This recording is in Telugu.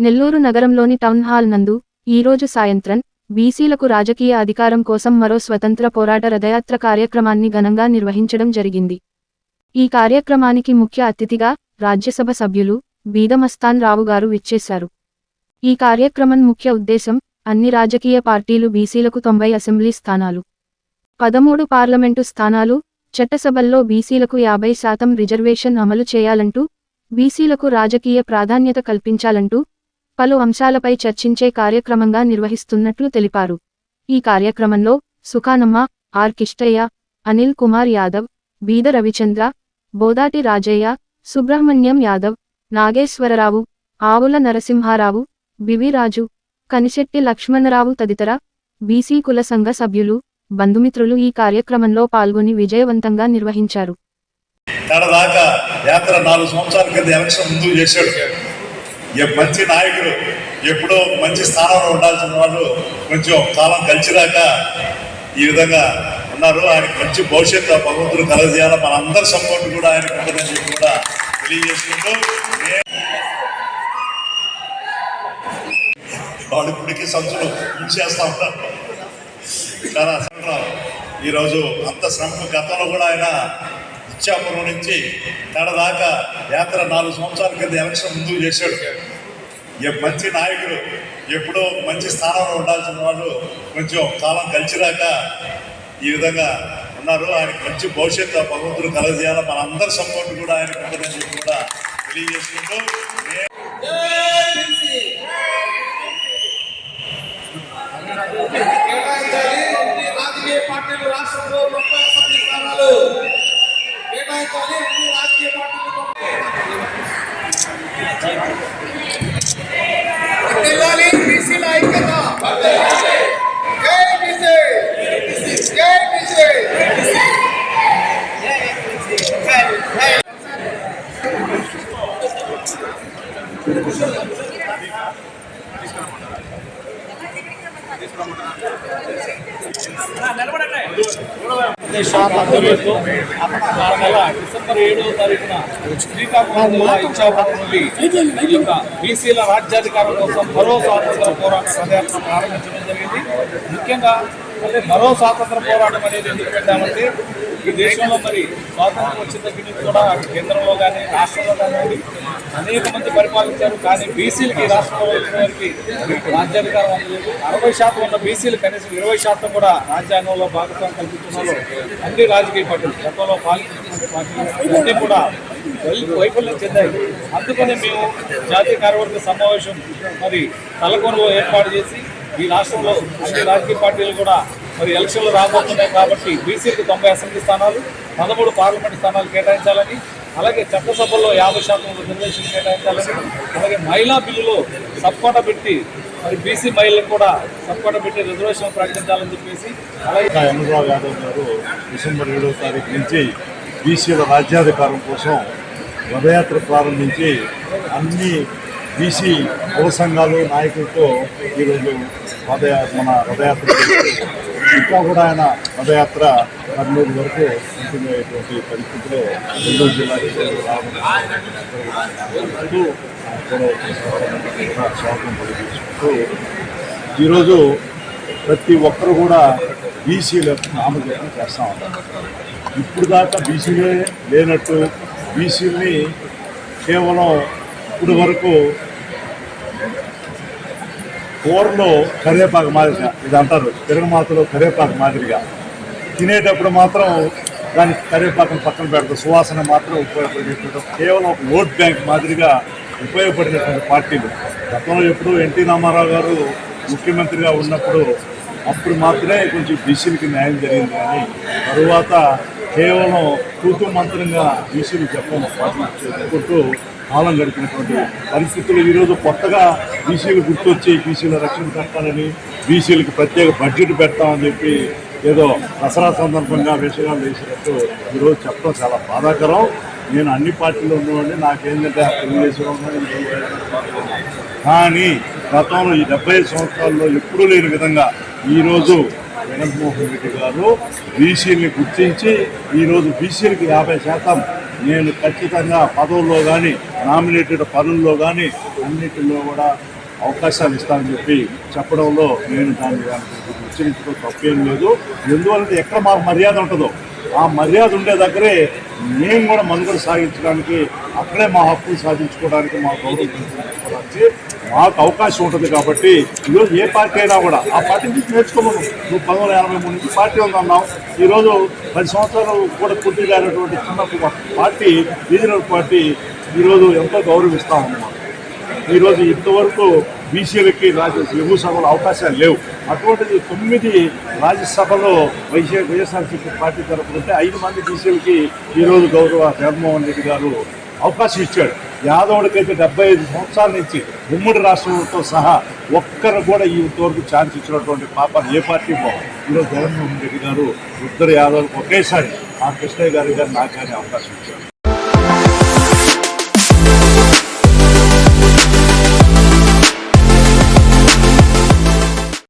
నెల్లూరు నగరంలోని టౌన్ హాల్ నందు ఈరోజు సాయంత్రం బీసీలకు రాజకీయ అధికారం కోసం మరో స్వతంత్ర పోరాట రథయాత్ర కార్యక్రమాన్ని ఘనంగా నిర్వహించడం జరిగింది. ఈ కార్యక్రమానికి ముఖ్య అతిథిగా రాజ్యసభ సభ్యులు బీదమస్తాన్ రావు గారు విచ్చేశారు. ఈ కార్యక్రమం ముఖ్య ఉద్దేశం అన్ని రాజకీయ పార్టీలు బీసీలకు తొంభై అసెంబ్లీ స్థానాలు పదమూడు పార్లమెంటు స్థానాలు చట్టసభల్లో బీసీలకు యాభై శాతం రిజర్వేషన్ అమలు చేయాలంటూ బీసీలకు రాజకీయ ప్రాధాన్యత కల్పించాలంటూ పలు అంశాలపై చర్చించే కార్యక్రమంగా నిర్వహిస్తున్నట్లు తెలిపారు. ఈ కార్యక్రమంలో సుఖానమ్మ ఆర్. కిష్టయ్య అనిల్ కుమార్ యాదవ్ బీద రవిచంద్ర బోదాటి రాజయ్య సుబ్రహ్మణ్యం యాదవ్ నాగేశ్వరరావు ఆవుల నరసింహారావు బివిరాజు కనిశెట్టి లక్ష్మణరావు తదితర బీసీ కుల సంఘ సభ్యులు బంధుమిత్రులు ఈ కార్యక్రమంలో పాల్గొని విజయవంతంగా నిర్వహించారు. యాత్ర నాలుగు సంవత్సరాల కింద ఎలక్షన్ ముందు చేశాడు. మంచి నాయకుడు ఎప్పుడో మంచి స్థానంలో ఉండాల్సిన వాళ్ళు కొంచెం కాలం కలిసిరాక ఈ విధంగా ఉన్నారు. ఆయనకి మంచి భవిష్యత్తు భగవంతుడు కలగజేయాలి మన అందరి సపోర్ట్ కూడా ఆయనకు ఉంటుందని చెప్పి కూడా తెలియజేసుకుంటూ నే- వాళ్ళు ఇప్పటికీ సంచులు చేస్తా ఉంటారు చాలా సంవత్సరం ఈరోజు అంత శ్రమ గతంలో కూడా ఆయన ఇచ్చాపురం నుంచి తడదాకా యాత్ర నాలుగు సంవత్సరాల కింద ఎలక్షన్ ముందు చేశాడు ఏ మంచి నాయకుడు ఎప్పుడో మంచి స్థానంలో ఉండాల్సిన వాళ్ళు కొంచెం కాలం కలిసిరాక ఈ విధంగా ఉన్నారు ఆయనకు మంచి భవిష్యత్తు భగవంతుడు కలగజేయాలి మన అందరి సపోర్ట్ కూడా ఆయనకు ఉంటుందని చెప్పి కూడా తెలియజేసుకుంటూ రాష్ట్రంలో కేటాయించాలి అన్ని రాజకీయ పార్టీలు వర్ధిల్లాలి బీసీల ఐక్యత ఆధ్వర్యంలో ఆ నెల డిసెంబర్ ఏడవ తారీఖున శ్రీకాకుళం జిల్లా ఇచ్చాపురం నుండి ఈ యొక్క బీసీల రాజ్యాధికారం కోసం భరోసా పోరాట పదయాత్ర ప్రారంభించడం జరిగింది. ముఖ్యంగా అంటే మరో స్వాతంత్ర పోరాటం అనేది ఎందుకు పెట్టామంటే ఈ దేశంలో మరి స్వాతంత్రం వచ్చిన దగ్గర నుంచి కూడా కేంద్రంలో కానీ రాష్ట్రంలో కానీ అనేక మంది పరిపాలించారు. కానీ బీసీలకి రాష్ట్రంలో వచ్చిన వారికి రాజ్యాధికారం అందలేదు. అరవై శాతం ఉన్న బీసీలు కనీసం ఇరవై శాతం కూడా రాజ్యాంగంలో భాగస్వామ్యం కల్పించడంలో అన్ని రాజకీయ పార్టీలు గతంలో పాలించిన పార్టీలు అన్నీ కూడా వైఫల్యం చెందాయి. అందుకనే మేము జాతీయ కార్యవర్గ సమావేశం మరి తలకొనలో ఏర్పాటు చేసి ఈ రాష్ట్రంలో అన్ని రాజకీయ పార్టీలు కూడా మరి ఎలక్షన్లు రాబోతున్నాయి కాబట్టి బీసీలకు తొంభై అసెంబ్లీ స్థానాలు పదమూడు పార్లమెంట్ స్థానాలు కేటాయించాలని అలాగే చట్టసభల్లో యాభై శాతం రిజర్వేషన్ కేటాయించాలని అలాగే మహిళా బిల్లులో సబ్కోట పెట్టి మరి బీసీ మహిళలకు కూడా సబ్కోట పెట్టి రిజర్వేషన్ ప్రకటించాలని చెప్పేసి అలాగే ఇంకా చంద్రబాబు యాదవ్ గారు డిసెంబర్ ఏడవ తారీఖు నుంచి బీసీల రాజ్యాధికారం కోసం పదయాత్ర ప్రారంభించి అన్ని బీసీ కుల సంఘాలు నాయకులతో ఈరోజు రథయా మన రథయాత్ర ఇంకా కూడా ఆయన రథయాత్ర కర్నూలు వరకు కంటిన్యూ పరిస్థితిలో నెల్లూరు జిల్లాకి స్వాగతం తెలియజేసుకుంటూ ఈరోజు ప్రతి ఒక్కరు కూడా బీసీల నామకరణం చేస్తూ ఉంటారు ఇప్పుడు దాకా బీసీలే లేనట్టు బీసీల్ని కేవలం ఇప్పుడు వరకు కూరలో కరివేపాకు మాదిరిగా ఇది అంటారు తిరగమాతలో కరివేపాకు మాదిరిగా. తినేటప్పుడు మాత్రం దానికి కరివేపాకును పక్కన పెడతారు. సువాసన మాత్రం ఉపయోగపడేటువంటి కేవలం ఒక ఓట్ బ్యాంక్ మాదిరిగా ఉపయోగపడినటువంటి పార్టీలు. గతంలో ఎప్పుడు ఎన్టీ రామారావు గారు ముఖ్యమంత్రిగా ఉన్నప్పుడు అప్పుడు మాత్రమే కొంచెం బీసీలకి న్యాయం జరిగింది కానీ తరువాత కేవలం తూతు మంత్రంగా బీసీలు చెప్పడం చెప్పుకుంటూ కాలం గడిపినటువంటి పరిస్థితులు ఈరోజు కొత్తగా బీసీలు గుర్తొచ్చి బీసీల రక్షణ పెట్టాలని బీసీలకు ప్రత్యేక బడ్జెట్ పెడతామని చెప్పి ఏదో దసరా సందర్భంగా విషయాలు వేసినట్టు ఈరోజు చెప్పడం చాలా బాధాకరం. నేను అన్ని పార్టీలు ఉన్నవాడిని నాకేంటంటే తెలుగుదేశం కానీ గతంలో ఈ డెబ్బై సంవత్సరాల్లో ఎప్పుడూ లేని విధంగా ఈరోజు జగన్మోహన్ రెడ్డి గారు బీసీని గుర్తించి ఈరోజు బీసీలకు యాభై శాతం నేను ఖచ్చితంగా పదవుల్లో కానీ నామినేటెడ్ పనుల్లో కానీ అన్నిటిలో కూడా అవకాశాలు ఇస్తానని చెప్పి చెప్పడంలో నేను దాన్ని ఉచ్చరించడం తప్పేం లేదు. ఎందువలంటే ఎక్కడ మాకు మర్యాద ఉంటుందో ఆ మర్యాద ఉండే దగ్గరే మేము కూడా మనుగడ సాగించడానికి అక్కడే మా హక్కులు సాధించుకోవడానికి మా గౌరవం పెంచుకోవడానికి మాకు అవకాశం ఉంటుంది కాబట్టి ఈరోజు ఏ పార్టీ అయినా కూడా ఆ పార్టీ నుంచి నేర్చుకోమను నువ్వు పంతొమ్మిది వందల ఎనభై మూడు నుంచి పార్టీ ఉందన్నావు ఈరోజు పది సంవత్సరాలు కూడా పూర్తి కానటువంటి చిన్న పార్టీ రీజనల్ పార్టీ ఈరోజు ఎంతో గౌరవిస్తా ఉన్నాం. ఈరోజు ఇంతవరకు బీసీలకి రాజ్య ఎగువ సభలో అవకాశాలు లేవు. అటువంటిది తొమ్మిది రాజ్యసభలో వైసీ వైఎస్ఆర్సీపీ పార్టీ తరఫున ఉంటే ఐదు మంది బీసీలకి ఈరోజు గౌరవ జగన్మోహన్ రెడ్డి గారు అవకాశం ఇచ్చాడు. యాదవుడికైతే డెబ్బై ఐదు సంవత్సరాల నుంచి ఉమ్మడి రాష్ట్రంతో సహా ఒక్కరు కూడా ఈ ఇంతవరకు ఛాన్స్ ఇచ్చినటువంటి పాపాన్ని ఏ పార్టీ పోవాలి ఈరోజు జగన్మోహన్ రెడ్డి గారు ఇద్దరు యాదవులకు ఒకేసారి ఆ కృష్ణయ్య గారి గారు నాకు కానీ అవకాశం ఇచ్చారు.